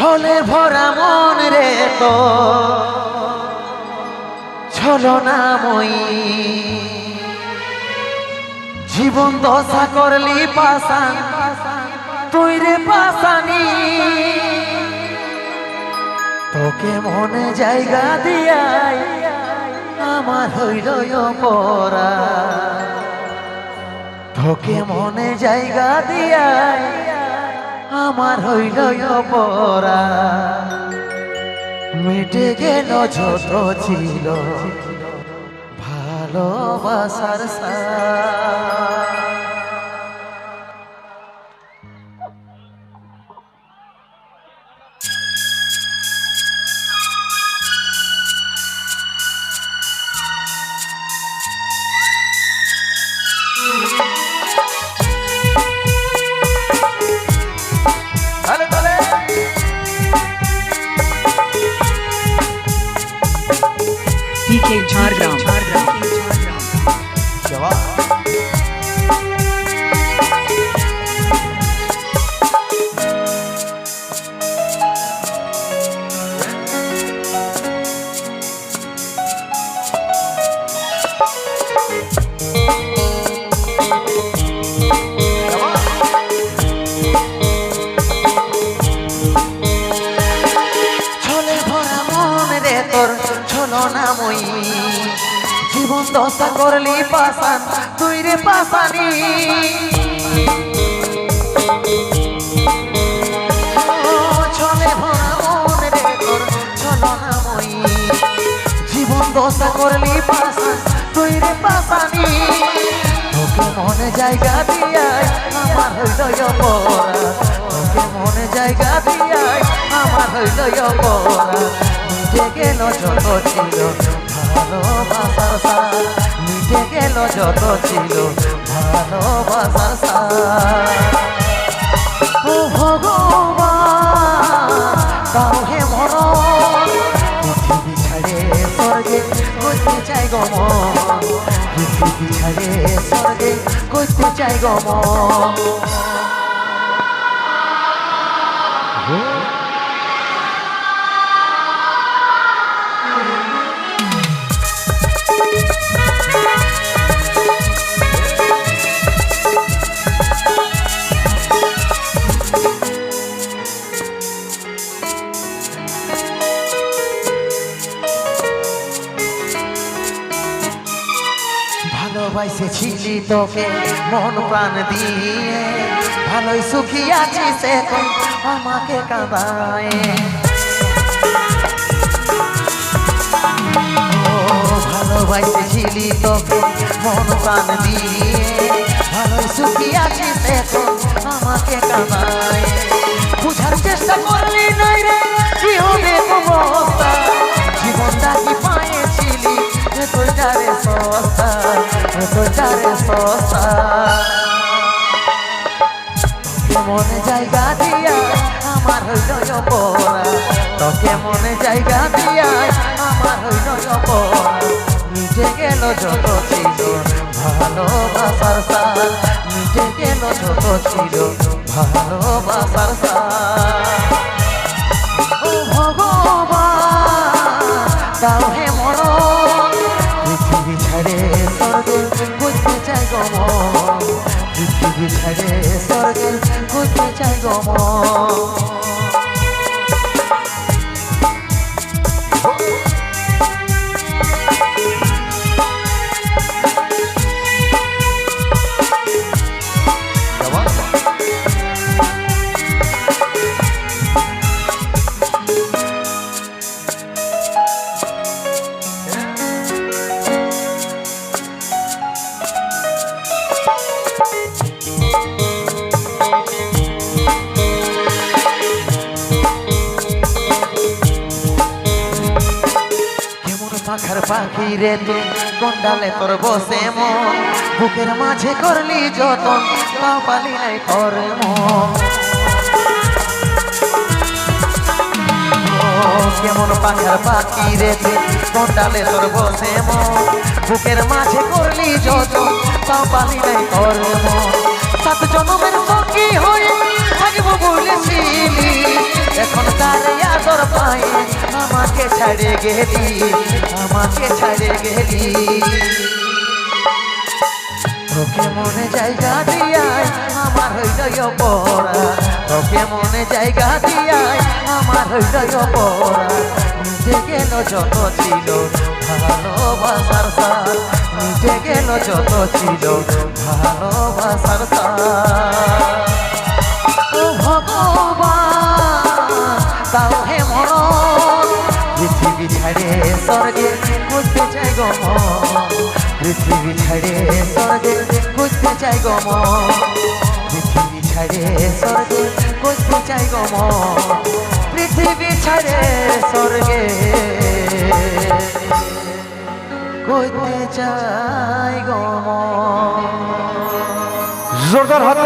ছলে ভরা মন রে তো। ছলনাময়ী জীবন দশা করলি পাশান, তুই রে পাশানি। তোকে মনে জায়গা দিয়াই আমার হইল পরা তোকে মনে জায়গা দিয়াই আমার হইল পরা মিটে গেল ছোট ছিল ভালোবাসার সা झारग्राम झारग्राम जवाब নামই। জীবন দশা করলি পাশান, তুই রে পাশানি। দশা করলি পাশান, তুই রে পাশানি। তোকে মনে জায়গা দিয়াই আমার হৃদয় পরা তোকে মনে জায়গা দিয়াই আমার হৃদয় পরা মিটে গেল যত ছিল, ভালোবাসার সার। মিটে গেল যত ছিল, ভালোবাসার সার। ও ভগবান হে পৃথিবী ছাড়ে স্বর্গে, করতে চাই গমন পৃথিবী ছাড়ে স্বর্গে, করতে চাই গমন ভালোবাসেছিলি তোকে, মন প্রাণ দিয়ে। ভালোই সুখী আছিস এখন, আমাকে কাঁদায়। ভালোবাসেছিলি তোকে, মন প্রাণ দিয়ে। ভালোই সুখী আছিস এখন, আমাকে কাঁদায়। বুঝার চেষ্টা করলি তুই যারে সস্তা তোকে মনে জায়গা দিয়া আমার হৃদয় পড়া তোকে মনে জায়গা দিয়া আমার হৃদয় পড়া গেল যত ছিল ভালোবাসার সার মিটে গেল যত ছিল ভালোবাসার সার করতে পাখার পাখি রে তুই গন্ডালে তোর বসে মন। বুকের মাঝে করলি যতন পাও পালি নাই মন। কেমন পাখার পাখি রে তুই গন্ডালে তোর বসে মন। বুকের মাঝে করলি যতন পাও পালি নাই তোর মন। সাত জনমের সঙ্গী হয়ে থাকব বলেছিলি এখন তার ছাড়ে গেলি, আমাকে ছাড়ে গেলি। তোকে মনে জায়গা দিয়াই আমার হৃদয় পড়া। তোকে মনে জায়গা দিয়াই আমার হৃদয় পড়া। মিটে গেল যত ছিল ভালোবাসার সার মিটে গেল যত ছিল ভালোবাসার সার ছাড়ে স্বর্গে খুঁজতে চাই গো। পৃথিবী ছাড়ে স্বর্গে খুঁজতে চাই গো। পৃথিবী ছাড়ে স্বর্গে খুঁজতে চাই গো। পৃথিবী ছাড়ে স্বর্গে খুঁজতে চাই গো। জোরদার হবে